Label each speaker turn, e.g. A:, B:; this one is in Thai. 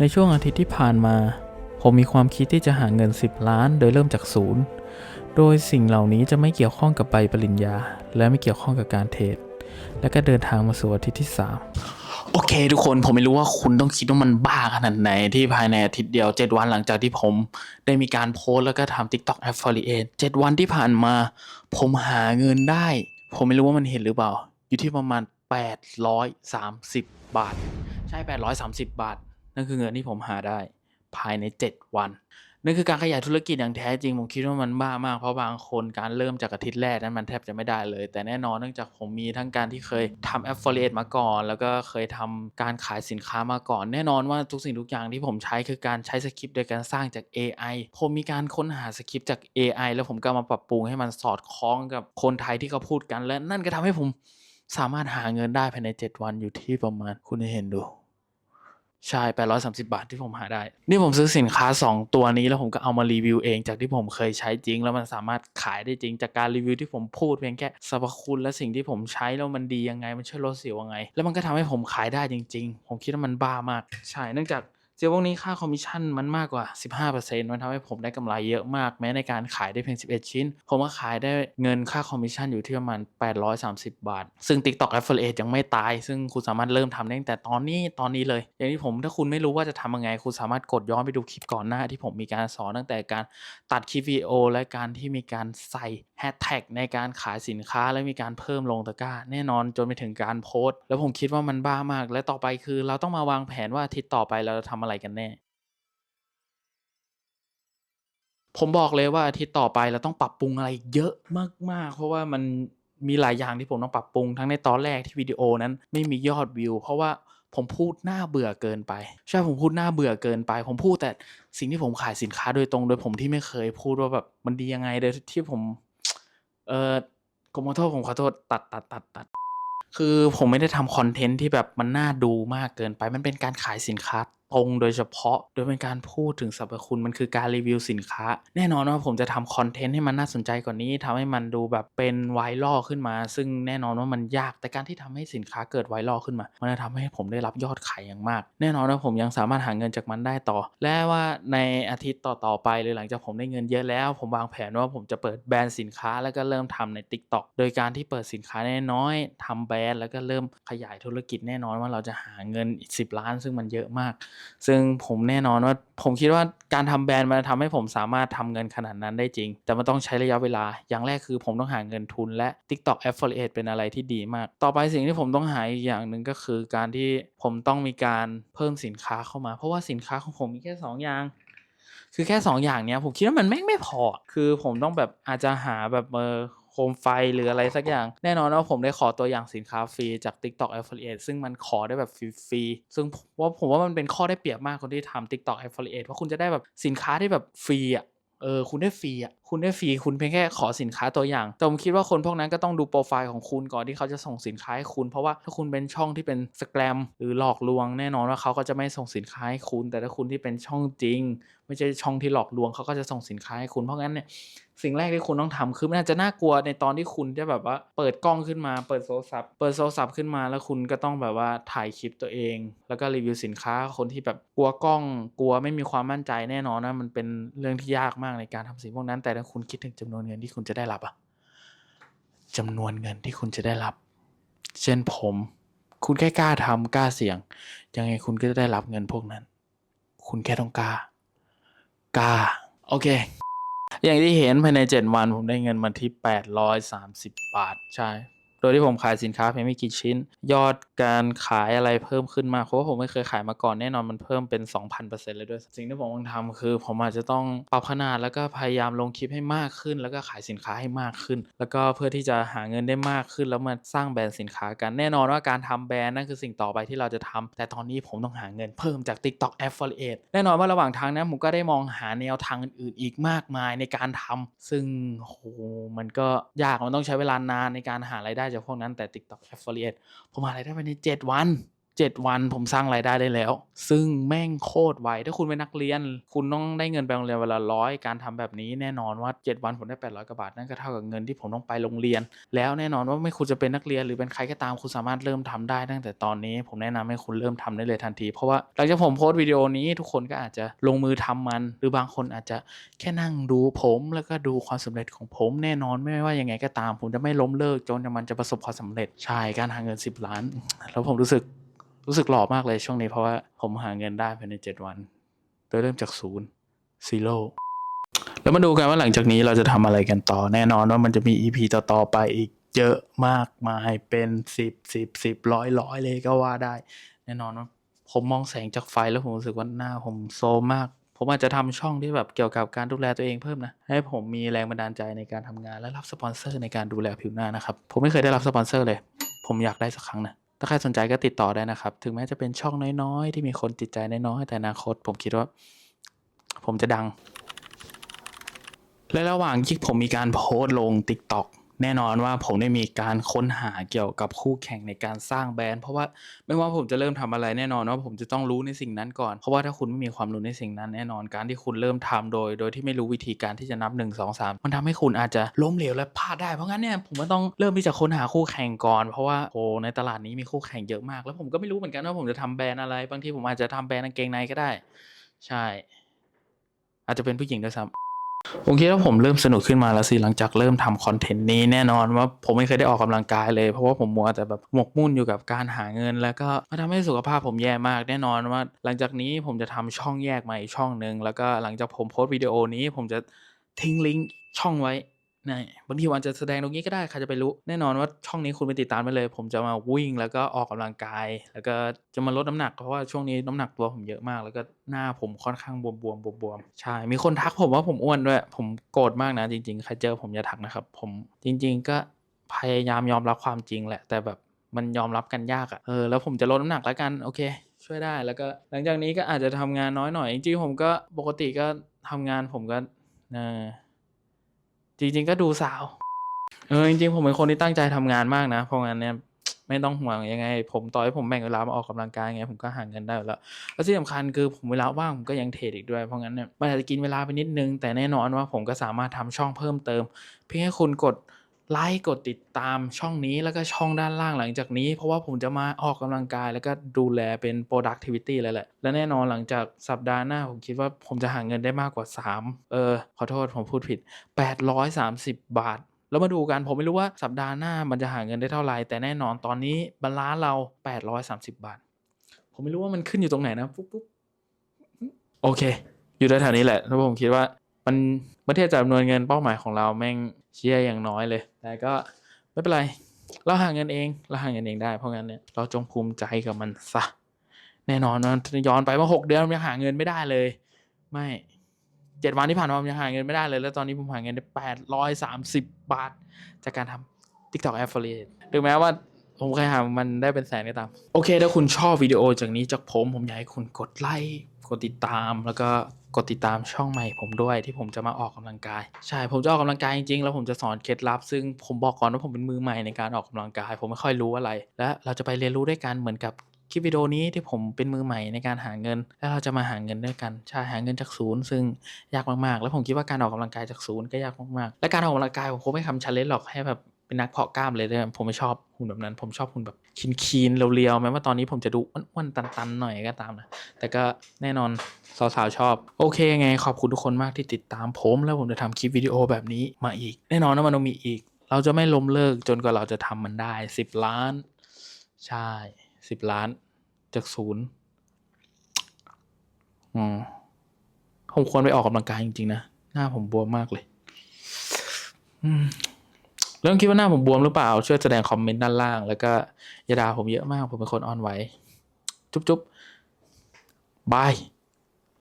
A: ในช่วงอาทิตย์ที่ผ่านมา ผมมีความคิดที่จะหาเงิน 10 ล้าน โดยเริ่มจากศูนย์ โดยสิ่งเหล่านี้จะไม่เกี่ยวข้องกับใบปริญญา และไม่เกี่ยวข้องกับการเทรด และก็เดินทางมาสู่อาทิตย์ที่ 3 โอเค ทุกคนผมไม่รู้ว่าคุณต้องคิดว่ามันบ้าขนาดไหน ที่ภายในอาทิตย์เดียว 7 วันหลังจากที่ผมได้มีการโพสต์แล้วก็ทำ TikTok Affiliate 7 วันที่ผ่านมา ผมหาเงินได้ ผมไม่รู้ว่ามันเห็นหรือเปล่า อยู่ที่ประมาณ 830 บาท ใช่ 830 บาท นั่นคือเงินที่ผมหาได้ภายใน 7 วันนั่นคือการขยายธุรกิจอย่างแท้จริงผมคิดว่ามันบ้ามากเพราะบางคนการเริ่มจากอาทิตย์แรกนั้นมันแทบจะไม่ได้เลย แต่แน่นอนเนื่องจากผมมีทั้งการที่เคยทำ affiliate มาก่อน แล้วก็เคยทำการขายสินค้ามาก่อน แน่นอนว่าทุกสิ่งทุกอย่างที่ผมใช้คือการใช้สคริปต์โดยการสร้างจาก AI ผมมีการค้นหาสคริปต์จาก AI แล้วผมก็มาปรับปรุงให้มันสอดคล้องกับคนไทยที่เขาพูดกัน และนั่นก็ทำให้ผมสามารถหาเงินได้ภายใน 7 วันอยู่ที่ประมาณคุณเห็นดู ใช่830บาทที่ผมหาได้ นี่ผมซื้อสินค้า 2 ตัวนี้แล้วผมก็เอามารีวิวเองจากที่ผมเคยใช้จริง แล้วมันสามารถขายได้จริงจากการรีวิวที่ผมพูดเพียงแค่สรรพคุณและสิ่งที่ผมใช้แล้วมันดียังไงมันช่วยลดสิวยังไง แล้วมันก็ทำให้ผมขายได้จริง ๆ ผมคิดว่ามันบ้ามาก ใช่เนื่องจาก เจ้าพวกนี้ค่าคอมมิชชั่นมันมากกว่า 15%มันทำให้ผมได้กำไรเยอะมาก แม้ในการขายได้เพียง 11 ชิ้น ผมก็ขายได้เงินค่าคอมมิชชั่นอยู่ที่ประมาณ 830 บาท ซึ่ง TikTok Affiliate ยังไม่ตาย ซึ่งคุณสามารถเริ่มทำได้ตั้งแต่ตอนนี้ตอนนี้เลย อย่างที่ผมถ้าคุณไม่รู้ว่าจะทำยังไง คุณสามารถกดย้อนไปดูคลิปก่อนหน้าที่ผมมีการสอนตั้งแต่การตัดคลิปวิดีโอและการที่มีการใส่ ฮชแท็กในการขายสินค้าและมีการเพิ่มลงตะกร้า แน่นอนจนไปถึงการโพสต์ แล้วผมคิดว่ามันบ้ามาก และต่อไปคือ เราต้องมาวางแผนว่าทิตย์ต่อไปเราจะทำอะไรกันแน่ผมบอกเลยว่าอาทิตย์ต่อไปเราต้องปรับปรุงอะไรเยอะมากๆ เพราะว่ามันมีหลายอย่างที่ผมต้องปรับปรุงทั้งในตอนแรกที่วิดีโอนั้นไม่มียอดวิว เพราะว่าผมพูดน่าเบื่อเกินไปใช่ผมพูดน่าเบื่อเกินไป ผมพูดแต่สิ่งที่ผมขายสินค้าโดยตรง โดยผมที่ไม่เคยพูดว่าแบบมันดียังไงโดยที่ผม เออกมขอโทษผมขอโทษตัดตัดตัดตัดคือผมไม่ได้ทำคอนเทนต์ที่แบบมันน่าดูมากเกินไป มันเป็นการขายสินค้า ตรงโดยเฉพาะ โดยเป็นการพูดถึงสรรพคุณมันคือการรีวิวสินค้า แน่นอนว่าผมจะทำคอนเทนต์ให้มันน่าสนใจกว่านี้ทำให้มันดูแบบเป็นไวรัลขึ้นมา ซึ่งแน่นอนว่ามันยากแต่การที่ทำให้สินค้าเกิดไวรัลขึ้นมา มันจะทำให้ผมได้รับยอดขายอย่างมาก แน่นอนว่าผมยังสามารถหาเงินจากมันได้ต่อ และว่าในอาทิตย์ต่อๆไปหรือหลังจากผมได้เงินเยอะแล้ว ผมวางแผนว่าผมจะเปิดแบรนด์สินค้าแล้วก็เริ่มทำใน TikTok โดยการที่เปิดสินค้าน้อยๆทำแบรนด์แล้วก็เริ่มขยายธุรกิจแน่นอนว่าเราจะหาเงิน 10 ล้าน ซึ่งมันเยอะมากซึ่งผมแน่นอนว่าผมคิดว่าการทำแบรนด์มันทำให้ผมสามารถทำเงินขนาดนั้นได้จริง แต่มันต้องใช้ระยะเวลา อย่างแรกคือผมต้องหาเงินทุนและ TikTok Affiliate เป็นอะไรที่ดีมาก ต่อไปสิ่งที่ผมต้องหาอีกอย่างหนึ่งก็คือการที่ผมต้องมีการเพิ่มสินค้าเข้ามา เพราะว่าสินค้าของผมมีแค่สองอย่าง คือแค่ 2 อย่างเนี้ยผมคิดว่ามันแม่งไม่พอ คือผมต้องแบบอาจจะหาแบบเออ โคมไฟหรืออะไรสักอย่าง แน่นอนว่าผมได้ขอตัวอย่างสินค้าฟรีจาก TikTok Affiliate ซึ่งมันขอได้แบบฟรีๆซึ่งว่าผมว่ามันเป็นข้อได้เปรียบมากคนที่ทำ TikTok Affiliate เพราะคุณจะได้แบบสินค้าที่แบบฟรีอะเออคุณได้ฟรีอะคุณได้ฟรีคุณเพียงแค่ขอสินค้าตัวอย่าง แต่ผมคิดว่าคนพวกนั้นก็ต้องดูโปรไฟล์ของคุณก่อนที่เขาจะส่งสินค้าให้คุณ เพราะว่าถ้าคุณเป็นช่องที่เป็นสแกรมหรือหลอกลวงแน่นอนว่าเขาก็จะไม่ส่งสินค้าให้คุณ แต่ถ้าคุณที่เป็นช่องจริง ไม่ใช่ช่องที่หลอกลวงเขาก็จะส่งสินค้าให้คุณเพราะงั้นเนี่ยสิ่งแรกที่คุณต้องทำคือมันอาจจะน่ากลัวในตอนที่คุณจะแบบว่าเปิดกล้องขึ้นมาเปิดโทรศัพท์เปิดโทรศัพท์ขึ้นมาแล้วคุณก็ต้องแบบว่าถ่ายคลิปตัวเอง แล้วก็รีวิวสินค้าคนที่แบบกลัวกล้องกลัวไม่มีความมั่นใจแน่นอนนะมันเป็นเรื่องที่ยากมากในการทำสิ่งพวกนั้นแต่ถ้วคุณคิดถึงจำนวนเงินที่คุณจะได้รับอะจำนวนเงินที่คุณจะได้รับ เช่นผม คุณแค่กล้าทำกล้าเสี่ยง ยังไงคุณก็จะได้รับเงินพวกนั้น คุณแค่ต้องกล้ากล้า โอเค อย่างที่เห็นภายใน 7 วันผมได้เงินมาที่ 830 บาท ใช่ ดยที่ผมขายสินค้าเพียงไม่กี่ชิ้น ยอดการขายอะไรเพิ่มขึ้นมากเพราะว่าผมไม่เคยขายมาก่อนแน่นอนมันเพิ่มเป็น 2,000%เลยด้วย สิ่งที่ผมต้องทำคือ ผมอาจจะต้องปรับขนาดแล้วก็พยายามลงคลิปให้มากขึ้น แล้วก็ขายสินค้าให้มากขึ้น แล้วก็เพื่อที่จะหาเงินได้มากขึ้น แล้วมาสร้างแบรนด์สินค้ากันแน่นอนว่าการทำแบรนด์นั่นคือสิ่งต่อไปที่เราจะทำแต่ตอนนี้ผมต้องหาเงินเพิ่มจาก TikTok Affiliate แน่นอนว่าระหว่างทางนั้นผมก็ได้มองหาแนวทางอื่นๆอีกมากมายในการทำซึ่งโหมันก็ยากมันต้องใช้เวลานานในการหารายได้จากพวกนั้นแต่ TikTok Affiliate ผมหารายได้ภายใน 7 วัน 7 วันผมสร้างรายได้ได้แล้ว ซึ่งแม่งโคตรไวถ้าคุณเป็นนักเรียน คุณต้องได้เงินไปโรงเรียนเวลาร้อยการทำแบบนี้แน่นอนว่า 7 วันผมได้ 800กว่าบาทนั่นก็เท่ากับเงินที่ผมต้องไปโรงเรียน แล้วแน่นอนว่าไม่คุณจะเป็นนักเรียนหรือเป็นใครก็ตามคุณสามารถเริ่มทำได้ตั้งแต่ตอนนี้ผมแนะนำให้คุณเริ่มทำได้เลยทันที เพราะว่าหลังจากผมโพสต์วิดีโอนี้ทุกคนก็อาจจะลงมือทำมัน หรือบางคนอาจจะแค่นั่งดูผมแล้วก็ดูความสำเร็จของผมแน่นอนไม่ว่ายังไงก็ตาม ผมจะไม่ล้มเลิกจนมันจะประสบความสำเร็จใช่การหาเงิน 10 ล้าน แล้วผมรู้สึก รู้สึกหล่อมากเลยช่วงนี้เพราะว่าผมหาเงินได้ภายใน7วันโดยเริ่มจากศูนย์ซีโร่แล้วมาดูกันว่าหลังจากนี้เราจะทำอะไรกันต่อ แน่นอนว่ามันจะมี EP ต่อ ๆ ไปอีกเยอะมากมายเป็นสิบสิบสิบร้อยร้อยเลยก็ว่าได้ แน่นอนว่าผมมองแสงจากไฟแล้วผมรู้สึกว่าหน้าผมโซมมาก ผมอาจจะทำช่องที่แบบเกี่ยวกับการดูแลตัวเองเพิ่มนะ ให้ผมมีแรงบันดาลใจในการทำงานและรับสปอนเซอร์ในการดูแลผิวหน้านะครับ ผมไม่เคยได้รับสปอนเซอร์เลย ผมอยากได้สักครั้งนะ ถ้าใครสนใจก็ติดต่อได้นะครับ ถึงแม้จะเป็นช่องน้อยๆ ที่มีคนติดใจน้อยๆ แต่อนาคต ผมคิดว่า ผมจะดัง และระหว่างที่ผมมีการโพสต์ลง TikTok แน่นอนว่าผมได้มีการค้นหาเกี่ยวกับคู่แข่งในการสร้างแบรนด์ เพราะว่าไม่ว่าผมจะเริ่มทำอะไรแน่นอนว่าผมจะต้องรู้ในสิ่งนั้นก่อน เพราะว่าถ้าคุณไม่มีความรู้ในสิ่งนั้นแน่นอนการที่คุณเริ่มทำโดย โดยที่ไม่รู้วิธีการที่จะนับ 1 2 3 มันทำให้คุณอาจจะล้มเหลวและพลาดได้เพราะงั้นเนี่ยผมก็ต้องเริ่มที่จะค้นหาคู่แข่งก่อน เพราะว่าโอ้ในตลาดนี้มีคู่แข่งเยอะมาก แล้วผมก็ไม่รู้เหมือนกันว่าผมจะทำแบรนด์อะไร บางทีผมอาจจะทำแบรนด์กางเกงในก็ได้ ใช่ อาจจะเป็นผู้หญิงด้วยซ้ำ ผมคิดว่าผมเริ่มสนุกขึ้นมาแล้วสิหลังจากเริ่มทำคอนเทนต์นี้แน่นอนว่าผมไม่เคยได้ออกกำลังกายเลย เพราะว่าผมมัวแต่แบบหมกมุ่นอยู่กับการหาเงิน แล้วก็มาทำให้สุขภาพผมแย่มากแน่นอนว่า หลังจากนี้ผมจะทำช่องแยกใหม่ช่องหนึ่งแล้วก็หลังจากผมโพสต์วิดีโอนี้ผมจะทิ้งลิงก์ช่องไว้ นี่บางทีวันจะแสดงตรงนี้ก็ได้ใครจะไปรู้ แน่นอนว่าช่องนี้คุณไปติดตามไปเลย ผมจะมาวิ่งแล้วก็ออกกำลังกาย แล้วก็จะมาลดน้ำหนักเพราะว่าช่วงนี้น้ำหนักตัวผมเยอะมาก แล้วก็หน้าผมค่อนข้างบวมบวมๆบวมใช่มีคนทักผมว่าผมอ้วนด้วย ผมโกรธมากนะจริงๆใครเจอผมอย่าทักนะครับผมจริง ๆ ก็พยายามยอมรับความจริงแหละ แต่แบบมันยอมรับกันยากอะ่ะเออแล้วผมจะลดน้ำหนักแล้วกันโอเค ช่วยได้แล้วก็ หลังจากนี้ก็อาจจะทำงานน้อยหน่อยจริงๆผมก็ปกติก็ทำงานผมก็เออ จริง ๆ ก็ดูสาว เออจริงๆผมเป็นคนที่ตั้งใจทำงานมากนะ เพราะงั้นเนี่ยไม่ต้องห่วงยังไง ผมต่อให้ผมแบ่งเวลามาออกกำลังกายไงผมก็หาเงินได้อยู่แล้ว แล้วที่สำคัญคือผมเวลาว่างผมก็ยังเทรดอีกด้วย เพราะงั้นเนี่ยมันอาจจะกินเวลาไปนิดนึง แต่แน่นอนว่าผมก็สามารถทำช่องเพิ่มเติม เพียงแค่คุณกด ไลค์กดติดตามช่องนี้แล้วก็ช่องด้านล่างหลังจากนี้ เพราะว่าผมจะมาออกกำลังกายแล้วก็ดูแลเป็น productivity เลยแหละ และแน่นอนหลังจากสัปดาห์หน้า ผมคิดว่าผมจะหาเงินได้มากกว่า 3 เออ ขอโทษผมพูดผิด 830 บาท แล้วมาดูกันผมไม่รู้ว่าสัปดาห์หน้ามันจะหาเงินได้เท่าไหร่แต่แน่นอนตอนนี้บาลานซ์เรา 830 บาท ผมไม่รู้ว่ามันขึ้นอยู่ตรงไหนนะปุ๊บปุ๊บโอเค อยู่แถวๆนี้แหละแล้วผมคิดว่า มันเมื่อเทียบจากจำนวนเงินเป้าหมายของเราแม่งเชี่ยอย่างน้อยเลย แต่ก็ไม่เป็นไร เราหาเงินเอง เราหาเงินเองได้ เพราะงั้นเนี่ยเราจงภูมิใจกับมันซะ แน่นอนมันย้อนไปว่าหกเดือนผมยังหาเงินไม่ได้เลย ไม่เจ็ดวันที่ผ่านมาผมยังหาเงินไม่ได้เลย แล้วตอนนี้ผมหาเงินได้แปดร้อยสามสิบบาท จากการทำ TikTok Affiliate ถึงแม้ว่าผมเคยหามันได้เป็นแสนก็ตาม โอเค ถ้าคุณชอบวิดีโอจากนี้จากผม ผมอยากให้คุณกดไลค์ กดติดตาม แล้วก็ กดติดตามช่องใหม่ผมด้วยที่ผมจะมาออกกำลังกาย ใช่ผมจะออกกำลังกายจริงๆ แล้วผมจะสอนเคล็ดลับ ซึ่งผมบอกก่อนว่าผมเป็นมือใหม่ในการออกกำลังกาย ผมไม่ค่อยรู้อะไร และเราจะไปเรียนรู้ด้วยกันเหมือนกับคลิปวิดีโอนี้ที่ผมเป็นมือใหม่ในการหาเงิน แล้วเราจะมาหาเงินด้วยกันใช่หาเงินจากศูนย์ซึ่งยากมากๆ แล้วผมคิดว่าการออกกำลังกายจากศูนย์ก็ยากมากๆ และการออกกำลังกายผมคงไม่ทำชันเลนหรอกให้แบบ เป็นนักเพาะกล้ามเลยด้วยผมไม่ชอบหุ่นแบบนั้น ผมชอบหุ่นแบบคินคีนเรียวๆแม้ว่าตอนนี้ผมจะดูอ้วนๆตันๆหน่อยก็ตามนะ แต่ก็แน่นอนสาวๆชอบ โอเคไงขอบคุณทุกคนมากที่ติดตามผมแล้วผมจะทำคลิปวิดีโอแบบนี้มาอีก แน่นอนว่ามันต้องมีอีก เราจะไม่ล้มเลิกจนกว่าเราจะทำมันได้สิบล้าน ใช่สิบล้าน จากศูนย์อืมผมควรไปออกกำลังกายจริงๆนะ หน้าผมบวมมากเลย อืม เรื่องคิดว่าหน้าผมบวมหรือเปล่า ช่วยแสดงคอมเมนต์ด้านล่าง แล้วก็อย่าด่าผมเยอะมาก ผมเป็นคนอ่อนไหว จุ๊บๆบาย